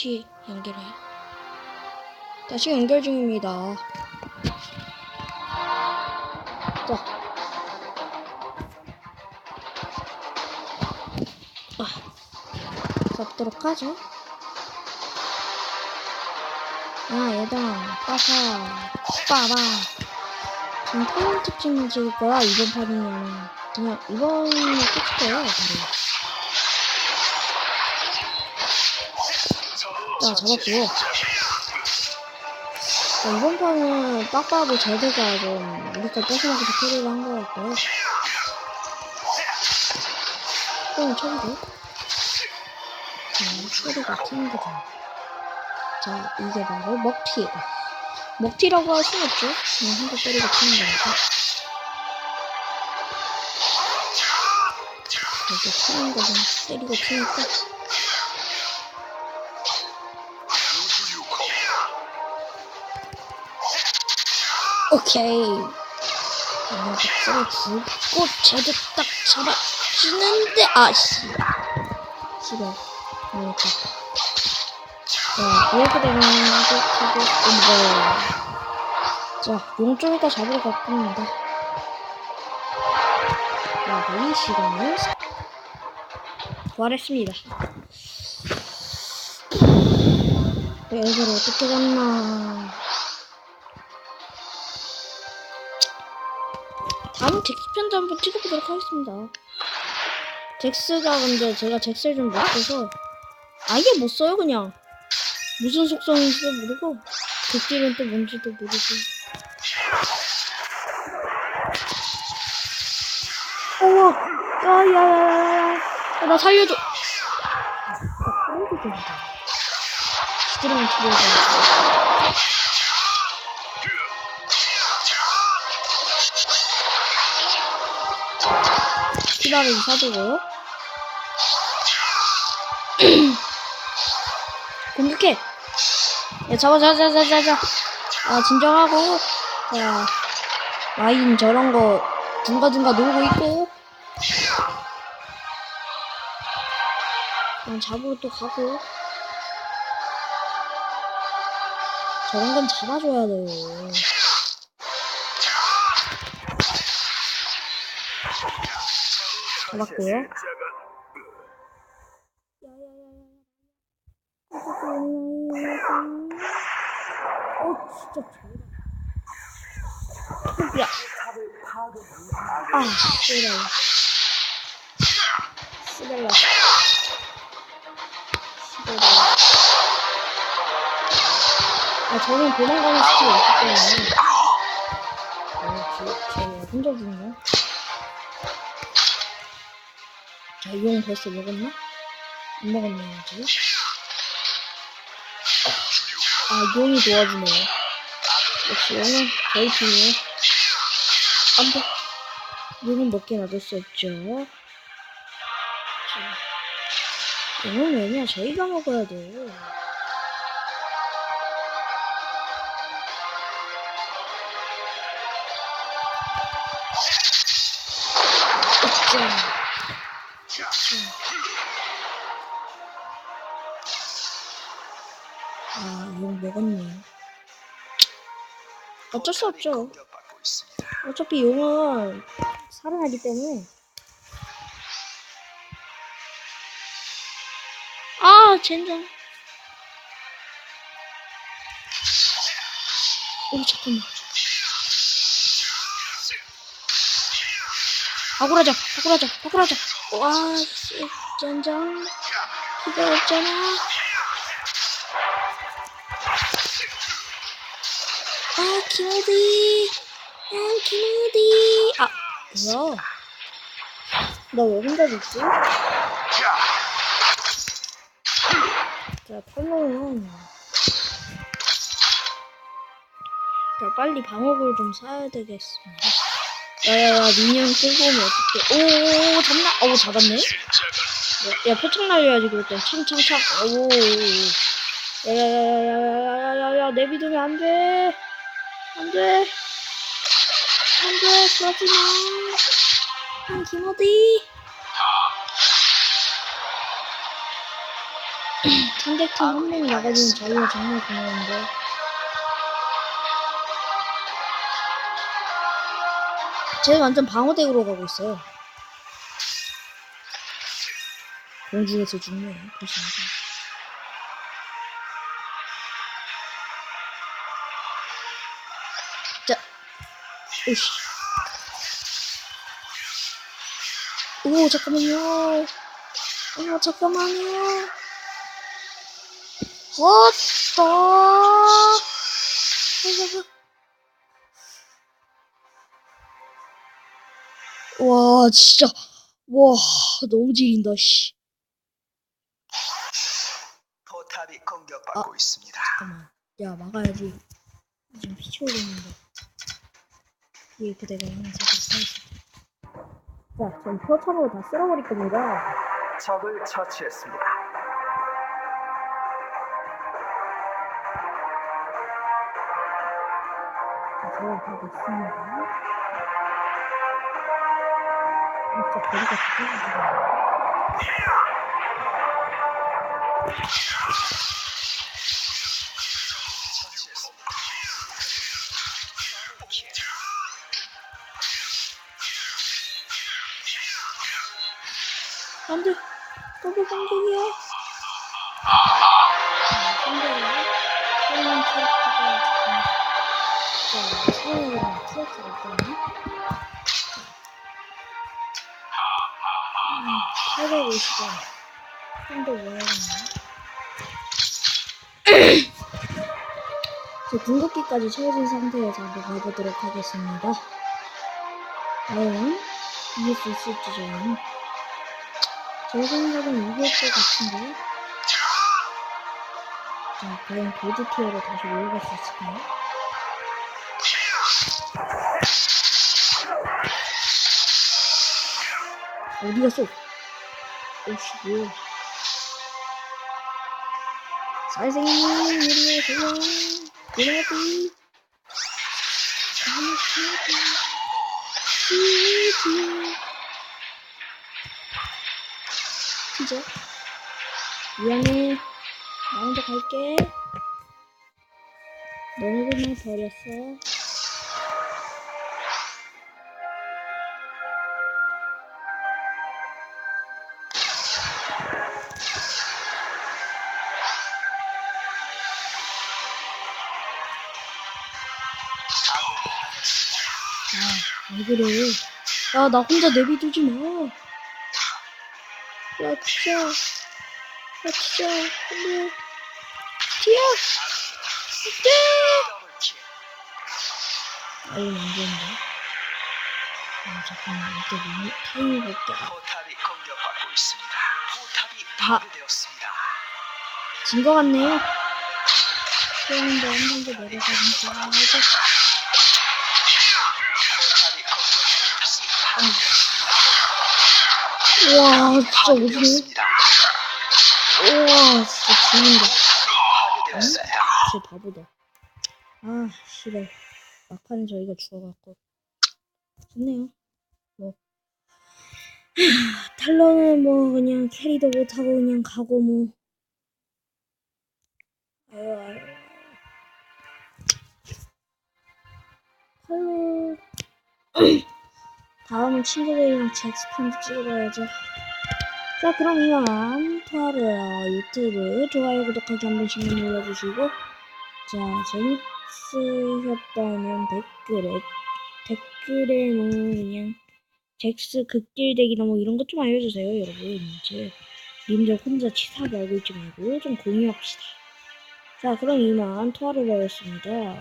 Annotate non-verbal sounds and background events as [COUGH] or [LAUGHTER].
다시 연결해. 다시 연결 중입니다. 자. 아, 잡도록 하죠. 아, 얘들아, 빠사, 빠바. 지금 타임 특집만 찍을 거야, 이번 판이면. 그냥, 이번이 끝일 거예요, 바로. 자, 잡았고요. 자, 이번 판은 빡빡하고 제대가 좀 우리가 뺏어먹어서 캐리를 한것 같고요. 똥을 쳐주고. 자, 소리가 튀는 거죠. 자, 이게 바로 먹튀. 먹튀라고 할 수는 없죠. 그냥 한대 때리고 튀는 거니까. 이렇게 튀는 거좀 때리고 튀니까. 오케이. 박스를 붓고 제대 딱 잡아주는데, 아씨. 싫어. 그러니까. 자, 이렇게 되면 이렇게 되고, 자, 용쪽에다 잡으러 갔습니다. 자, 이 시간을 부활했습니다. 이걸 어떻게 잡나. 다음 잭스 편도 한번 찍어보도록 하겠습니다. 잭스가 근데 제가 잭스를 좀 못 써서 아예 못 써요 그냥. 무슨 속성인지도 모르고 극딜은 또 뭔지도 모르고. 어머 야야야야야. 나 살려줘. 아, 그래도 된다 지들만 죽여야 키라를 사두고요. [CLEARS THROAT] 공격해. 야, 잡아, 잡아, 잡아, 잡아. 아, 진정하고. 자, 라인 저런 거 중가중가 놀고 있고. 그냥 잡으러 또 가고. 저런 건 잡아줘야 돼요. 잡았고요. 어, 진짜 야. 아, 씨발. 씨발라. 씨발라. 아, 저는 도망가는 스킬이 없기 때문에. 아, 저, 저 혼자 죽네. 자, 용 벌써 먹었나? 안 먹었네, 아직. 아, 용이 도와주네요. 역시 용은 저희 팀이에요. 안 돼. 용은 먹게 놔둘 수 없죠. 자, 용은 왜냐? 저희가 먹어야 돼요. 자. 어쩔 수 없죠. 어차피 용은 살아나기 때문에. 아, 젠장. 오, 잠깐만. 바꾸라자, 바꾸라자, 바꾸라자. 와, 씨, 젠장. 없잖아. 아, 김어디. 아, 김어디. 아, 뭐야? 나 왜 혼자 있지? 자, 탈모는. 자, 빨리 방어구를 좀 사야 되겠습니다. 야야야, 미니언 끌고 오면 어떡해. 오, 잡나? 오, 잡았네? 야, 야 표창 날려야지, 땐. 창창창. 오. 야야야야야야야야야, 내 믿으면 안 돼. 안 돼. 안 돼, 그러지 마. 난 김어디. 상대팀 한 명이 나가주면 저희가 정말 고마운데. 쟤 완전 방어대으로 가고 있어요. 공중에서 죽네, 보시면 자, 오씨. 오, 잠깐만요. 어, 잠깐만요. 헛다. 와, 진짜. 와, 너무 지린다, 씨. 포탑이 공격받고 있습니다. 잠깐만. 야, 막아야지. 지금 피치오겠는데. 하나 살짝 살았어. 자, 전 표창으로 다 쓸어버릴 겁니다. 적을 처치했습니다. 저를 하고 있습니다. 진짜 거리가 죽어가지고. 안 돼! 더블 공격이야! 상대가 새로운 캐릭터가 자, 새로운 캐릭터가? 음, 850원. 좀더 모아야겠네. 제 궁극기까지 채워진 상태에서 한번 가보도록 하겠습니다. 과연 이길 수 있을지 좀. 제 생각은 이길 것 같은데. 자, 과연 골드 티어로 다시 올라갈 수 있을까요? 어디 갔어? 오씨, 뭐야. 선생님, 이리 오세요. 그래도. 감사합니다. 시티. 피자. 미안해. 나 혼자 갈게. 너네들만 버렸어. 아, 왜 그래. 야, 나 혼자 내비두지 마. 야, 진짜. 야, 진짜. 안 돼. 돼! 더블킬. 아유, 안 되는데. 아, 잠깐만. 이때 미, 타이밍 볼게. 포탑이 공격받고 있습니다. 포탑이 다- 파괴되었습니다. 진것 같네요. 그런데 한번더 내려가면 좋 와, 진짜 오지네. 우와, 진짜 죽는다. 포탑이 파괴되었습니다. 제 바보다. 아, 씨발. 막판에 저희가 죽어갖고. 좋네요. 뭐. [SIGHS] 하, 탈론은 뭐, 그냥 캐리도 못하고 그냥 가고 뭐. 아유, 아유. [CLEARS THROAT] 탈론. 다음은 친구들이랑 잭스핀 찍어봐야죠. 자, 그럼 이만 토하르 유튜브 좋아요, 구독하기 한 번씩만 눌러주시고, 자, 재밌으셨다면 댓글에, 댓글에 뭐, 그냥, 잭스 극딜대기나 뭐 이런 것 좀 알려주세요, 여러분. 이제, 님들 혼자 치사하게 알고 있지 말고, 좀 공유합시다. 자, 그럼 이만 토하르였습니다.